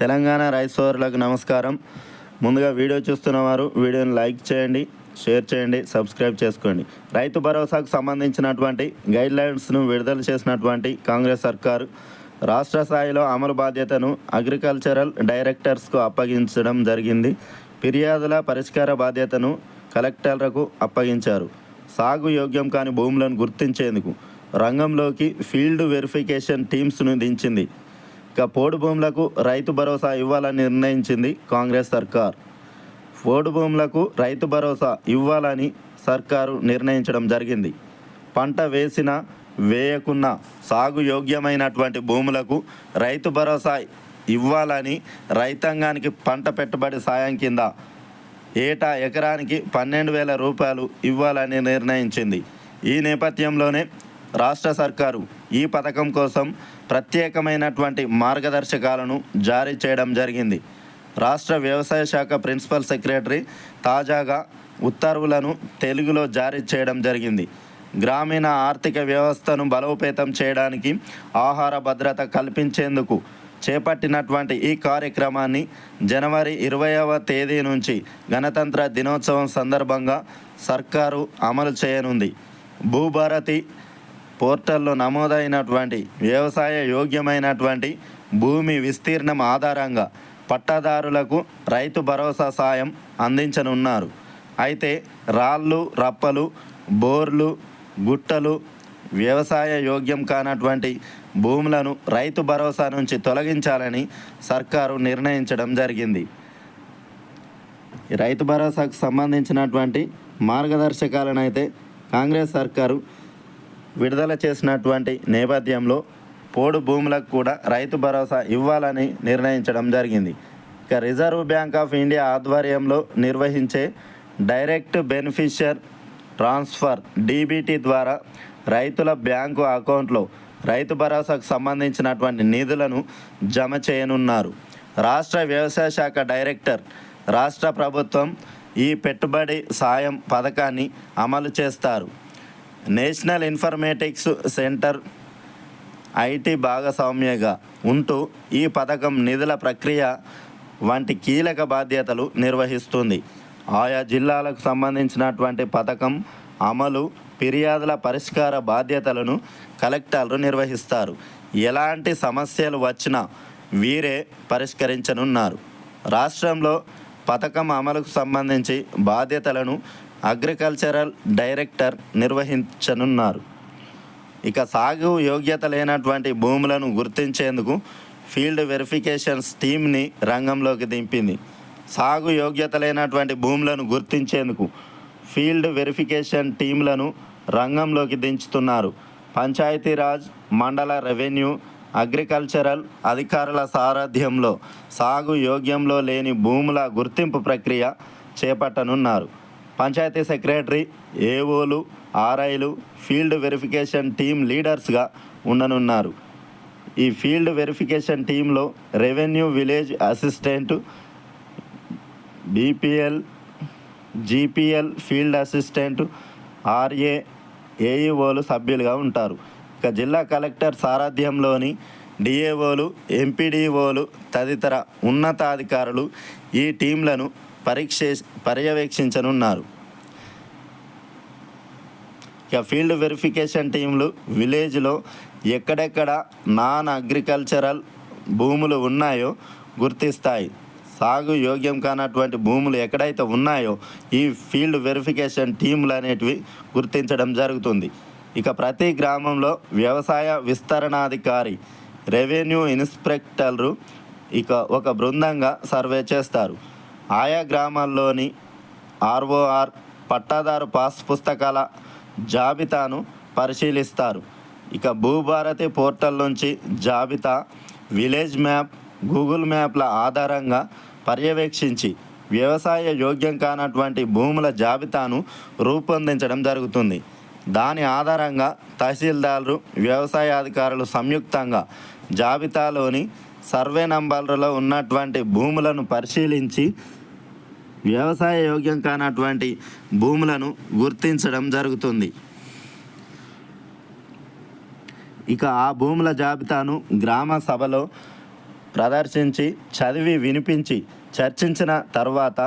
Telangana rice సోదరులకు నమస్కారం. ముందుగా వీడియో చూస్తున్న వారు వీడియోని లైక్ చేయండి షేర్ చేయండి సబ్స్క్రైబ్ చేసుకోండి. రైతు భరోసాకు సంబంధించినటువంటి గైడ్ లైన్స్ను విడుదల చేసినటువంటి కాంగ్రెస్ సర్కారు రాష్ట్ర స్థాయిలో అమలు బాధ్యతను అగ్రికల్చరల్ డైరెక్టర్స్కు అప్పగించడం జరిగింది. ఫిర్యాదుల పరిష్కార బాధ్యతను కలెక్టర్లకు అప్పగించారు. సాగు యోగ్యం కాని భూములను గుర్తించేందుకు రంగంలోకి ఫీల్డ్ వెరిఫికేషన్ టీమ్స్ను దించింది. ఇక పోడు భూములకు రైతు భరోసా ఇవ్వాలని నిర్ణయించింది కాంగ్రెస్ సర్కార్. పోడు భూములకు రైతు భరోసా ఇవ్వాలని సర్కారు నిర్ణయించడం జరిగింది. పంట వేసిన వేయకున్న సాగు యోగ్యమైనటువంటి భూములకు రైతు భరోసా ఇవ్వాలని రైతాంగానికి పంట పెట్టుబడి సాయం కింద ఏటా ఎకరానికి పన్నెండు వేల రూపాయలు ఇవ్వాలని నిర్ణయించింది. ఈ నేపథ్యంలోనే రాష్ట్ర సర్కారు ఈ పథకం కోసం ప్రత్యేకమైనటువంటి మార్గదర్శకాలను జారీ చేయడం జరిగింది. రాష్ట్ర వ్యవసాయ శాఖ ప్రిన్సిపల్ సెక్రటరీ తాజాగా ఉత్తర్వులను తెలుగులో జారీ చేయడం జరిగింది. గ్రామీణ ఆర్థిక వ్యవస్థను బలోపేతం చేయడానికి ఆహార భద్రత కల్పించేందుకు చేపట్టినటువంటి ఈ కార్యక్రమాన్ని జనవరి ఇరవైవ తేదీ నుంచి గణతంత్ర దినోత్సవం సందర్భంగా సర్కారు అమలు చేయనుంది. భూభారతి పోర్టల్లో నమోదైనటువంటి వ్యవసాయ యోగ్యమైనటువంటి భూమి విస్తీర్ణం ఆధారంగా పట్టాదారులకు రైతు భరోసా సాయం అందించనున్నారు. అయితే రాళ్ళు రప్పలు బోర్లు గుట్టలు వ్యవసాయ యోగ్యం కానటువంటి భూములను రైతు భరోసా నుంచి తొలగించాలని సర్కారు నిర్ణయించడం జరిగింది. రైతు భరోసాకు సంబంధించినటువంటి మార్గదర్శకాలను అయితే కాంగ్రెస్ సర్కారు విడుదల చేసినటువంటి నేపథ్యంలో పోడు భూములకు కూడా రైతు భరోసా ఇవ్వాలని నిర్ణయించడం జరిగింది. ఇక రిజర్వ్ బ్యాంక్ ఆఫ్ ఇండియా ఆధ్వర్యంలో నిర్వహించే డైరెక్ట్ బెనిఫిషియర్ ట్రాన్స్ఫర్ డీబీటీ ద్వారా రైతుల బ్యాంకు అకౌంట్లో రైతు భరోసాకు సంబంధించినటువంటి నిధులను జమ చేయనున్నారు. రాష్ట్ర వ్యవసాయ శాఖ డైరెక్టర్ రాష్ట్ర ప్రభుత్వం ఈ పెట్టుబడి సాయం పథకాన్ని అమలు చేస్తారు. నేషనల్ ఇన్ఫర్మేటిక్స్ సెంటర్ ఐటీ భాగస్వామ్యగా ఉంటూ ఈ పథకం నిధుల ప్రక్రియ వంటి కీలక బాధ్యతలు నిర్వహిస్తుంది. ఆయా జిల్లాలకు సంబంధించినటువంటి పథకం అమలు ఫిర్యాదుల పరిష్కార బాధ్యతలను కలెక్టర్లు నిర్వహిస్తారు. ఎలాంటి సమస్యలు వచ్చినా వీరే పరిష్కరించనున్నారు. రాష్ట్రంలో పథకం అమలుకు సంబంధించి బాధ్యతలను అగ్రికల్చరల్ డైరెక్టర్ నిర్వహించనున్నారు. ఇక సాగు యోగ్యత లేనటువంటి భూములను గుర్తించేందుకు ఫీల్డ్ వెరిఫికేషన్స్ టీమ్ని రంగంలోకి దింపింది. సాగు యోగ్యత లేనటువంటి భూములను గుర్తించేందుకు ఫీల్డ్ వెరిఫికేషన్ టీంలను రంగంలోకి దించుతున్నారు. పంచాయతీరాజ్ మండల రెవెన్యూ అగ్రికల్చరల్ అధికారుల సారథ్యంలో సాగు యోగ్యంలో లేని భూముల గుర్తింపు ప్రక్రియ చేపట్టనున్నారు. పంచాయతీ సెక్రటరీ ఏఓలు ఆర్ఐలు ఫీల్డ్ వెరిఫికేషన్ టీం లీడర్స్గా ఉండనున్నారు. ఈ ఫీల్డ్ వెరిఫికేషన్ టీంలో revenue village assistant BPL GPL field assistant RA ఏఈఓలు సభ్యులుగా ఉంటారు. ఇక జిల్లా కలెక్టర్ సారథ్యంలోని డిఏఓలు ఎంపీడీఓలు తదితర ఉన్నతాధికారులు ఈ టీంలను పరీక్షే పర్యవేక్షించనున్నారు. ఇక ఫీల్డ్ వెరిఫికేషన్ టీంలు విలేజ్లో ఎక్కడెక్కడ నాన్ అగ్రికల్చరల్ భూములు ఉన్నాయో గుర్తిస్తాయి. సాగు యోగ్యం కానటువంటి భూములు ఎక్కడైతే ఉన్నాయో ఈ ఫీల్డ్ వెరిఫికేషన్ టీంలు అనేటివి గుర్తించడం జరుగుతుంది. ఇక ప్రతి గ్రామంలో వ్యవసాయ విస్తరణాధికారి రెవెన్యూ ఇన్స్పెక్టర్లు ఇక ఒక బృందంగా సర్వే చేస్తారు. ఆయా గ్రామాల్లోని ఆర్ఓఆర్ పట్టాదారు పాస్ పుస్తకాల జాబితాను పరిశీలిస్తారు. ఇక భూభారతి పోర్టల్ నుంచి జాబితా విలేజ్ మ్యాప్ గూగుల్ మ్యాప్ల ఆధారంగా పర్యవేక్షించి వ్యవసాయ యోగ్యం కానటువంటి భూముల జాబితాను రూపొందించడం జరుగుతుంది. దాని ఆధారంగా తహసీల్దార్లు వ్యవసాయ అధికారులు సంయుక్తంగా జాబితాలోని సర్వే నంబర్లలో ఉన్నటువంటి భూములను పరిశీలించి వ్యవసాయ యోగ్యం కానటువంటి భూములను గుర్తించడం జరుగుతుంది. ఇక ఆ భూముల జాబితాను గ్రామ సభలో ప్రదర్శించి చదివి వినిపించి చర్చించిన తర్వాత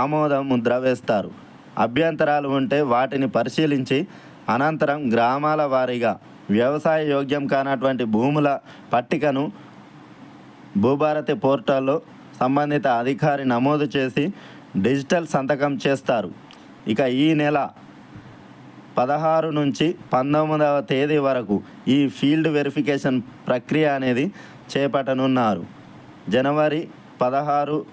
ఆమోదం ముద్ర వేస్తారు. అభ్యంతరాలు ఉంటే వాటిని పరిశీలించి అనంతరం గ్రామాల వారీగా వ్యవసాయ యోగ్యం కానటువంటి భూముల పట్టికను భూభారతి పోర్టల్లో సంబంధిత అధికారి నమోదు చేసి డిజిటల్ సంతకం చేస్తారు. ఇక ఈ నెల పదహారు నుంచి పంతొమ్మిదవ తేదీ వరకు ఈ ఫీల్డ్ వెరిఫికేషన్ ప్రక్రియ అనేది చేపట్టనున్నారు. జనవరి పదహారు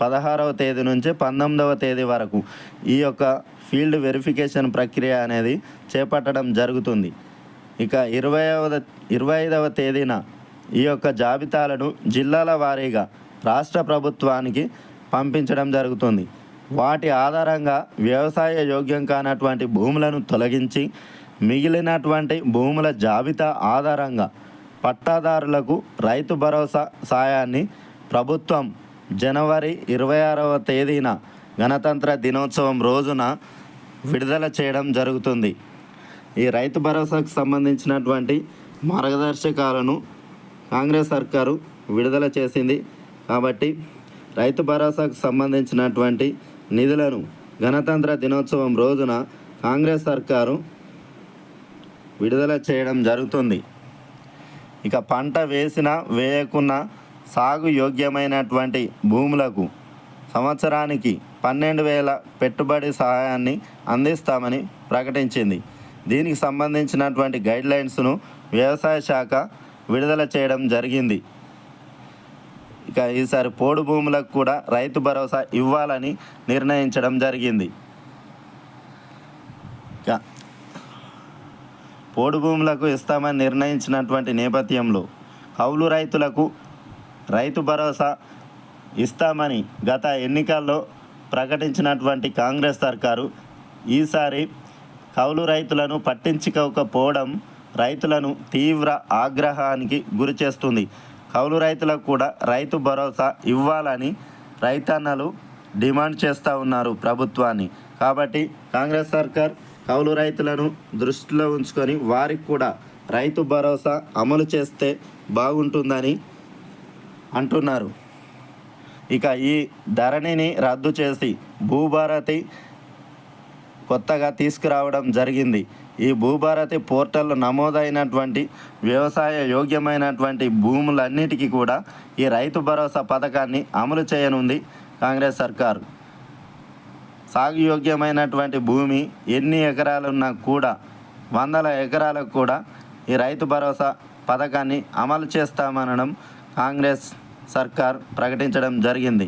పదహారవ తేదీ నుంచి పంతొమ్మిదవ తేదీ వరకు ఈ యొక్క ఫీల్డ్ వెరిఫికేషన్ ప్రక్రియ అనేది చేపట్టడం జరుగుతుంది. ఇక ఇరవైవ ఇరవై ఐదవ తేదీన ఈ యొక్క జాబితాలను జిల్లాల వారీగా రాష్ట్ర ప్రభుత్వానికి పంపించడం జరుగుతుంది. వాటి ఆధారంగా వ్యవసాయ యోగ్యం కానటువంటి భూములను తొలగించి మిగిలినటువంటి భూముల జాబితా ఆధారంగా పట్టాదారులకు రైతు భరోసా సాయాన్ని ప్రభుత్వం జనవరి ఇరవై ఆరవ తేదీన గణతంత్ర దినోత్సవం రోజున విడుదల చేయడం జరుగుతుంది. ఈ రైతు భరోసాకు సంబంధించినటువంటి మార్గదర్శకాలను కాంగ్రెస్ సర్కారు విడుదల చేసింది. కాబట్టి రైతు భరోసాకు సంబంధించినటువంటి నిధులను గణతంత్ర దినోత్సవం రోజున కాంగ్రెస్ సర్కారు విడుదల చేయడం జరుగుతుంది. ఇక పంట వేసిన వేయకున్నా సాగు యోగ్యమైనటువంటి భూములకు సంవత్సరానికి పన్నెండు వేల పెట్టుబడి సహాయాన్ని అందిస్తామని ప్రకటించింది. దీనికి సంబంధించినటువంటి గైడ్లైన్స్ను వ్యవసాయ శాఖ విడుదల చేయడం జరిగింది. ఇక ఈసారి పోడు భూములకు కూడా రైతు భరోసా ఇవ్వాలని నిర్ణయించడం జరిగింది. ఇక పోడు భూములకు ఇస్తామని నిర్ణయించినటువంటి నేపథ్యంలో కౌలు రైతులకు రైతు భరోసా ఇస్తామని గత ఎన్నికల్లో ప్రకటించినటువంటి కాంగ్రెస్ సర్కారు ఈసారి కౌలు రైతులను పట్టించుకోకపోవడం రైతులను తీవ్ర ఆగ్రహానికి గురి చేస్తుంది. కౌలు రైతులకు కూడా రైతు భరోసా ఇవ్వాలని రైతన్నలు డిమాండ్ చేస్తూ ఉన్నారు ప్రభుత్వాన్ని. కాబట్టి కాంగ్రెస్ సర్కార్ కౌలు రైతులను దృష్టిలో ఉంచుకొని వారికి కూడా రైతు భరోసా అమలు చేస్తే బాగుంటుందని అంటున్నారు. ఇక ఈ ధరణిని రద్దు చేసి భూభారతి కొత్తగా తీసుకురావడం జరిగింది. ఈ భూభారతి పోర్టల్లో నమోదైనటువంటి వ్యవసాయ యోగ్యమైనటువంటి భూములన్నిటికీ కూడా ఈ రైతు భరోసా పథకాన్ని అమలు చేయనుంది కాంగ్రెస్ సర్కారు. సాగు యోగ్యమైనటువంటి భూమి ఎన్ని ఎకరాలున్నా కూడా వందల ఎకరాలకు కూడా ఈ రైతు భరోసా పథకాన్ని అమలు చేస్తామనడం కాంగ్రెస్ సర్కార్ ప్రకటించడం జరిగింది.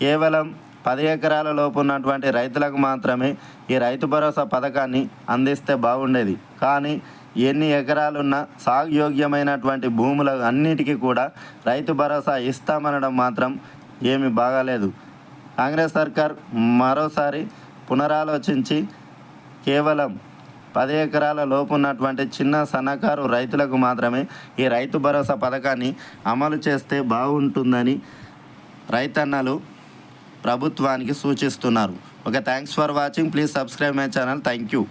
కేవలం పది ఎకరాల లోపు ఉన్నటువంటి రైతులకు మాత్రమే ఈ రైతు భరోసా పథకాన్ని అందిస్తే బాగుండేది. కానీ ఎన్ని ఎకరాలున్న సాగు యోగ్యమైనటువంటి భూముల అన్నిటికీ కూడా రైతు భరోసా ఇస్తామనడం మాత్రం ఏమీ బాగాలేదు. కాంగ్రెస్ సర్కార్ మరోసారి పునరాలోచించి కేవలం పది ఎకరాల లోపు ఉన్నటువంటి చిన్న సన్నకారు రైతులకు మాత్రమే ఈ రైతు భరోసా పథకాన్ని అమలు చేస్తే బాగుంటుందని రైతన్నలు ప్రభుత్వానికి సూచిస్తున్నారు. Okay thanks for watching please subscribe my channel thank you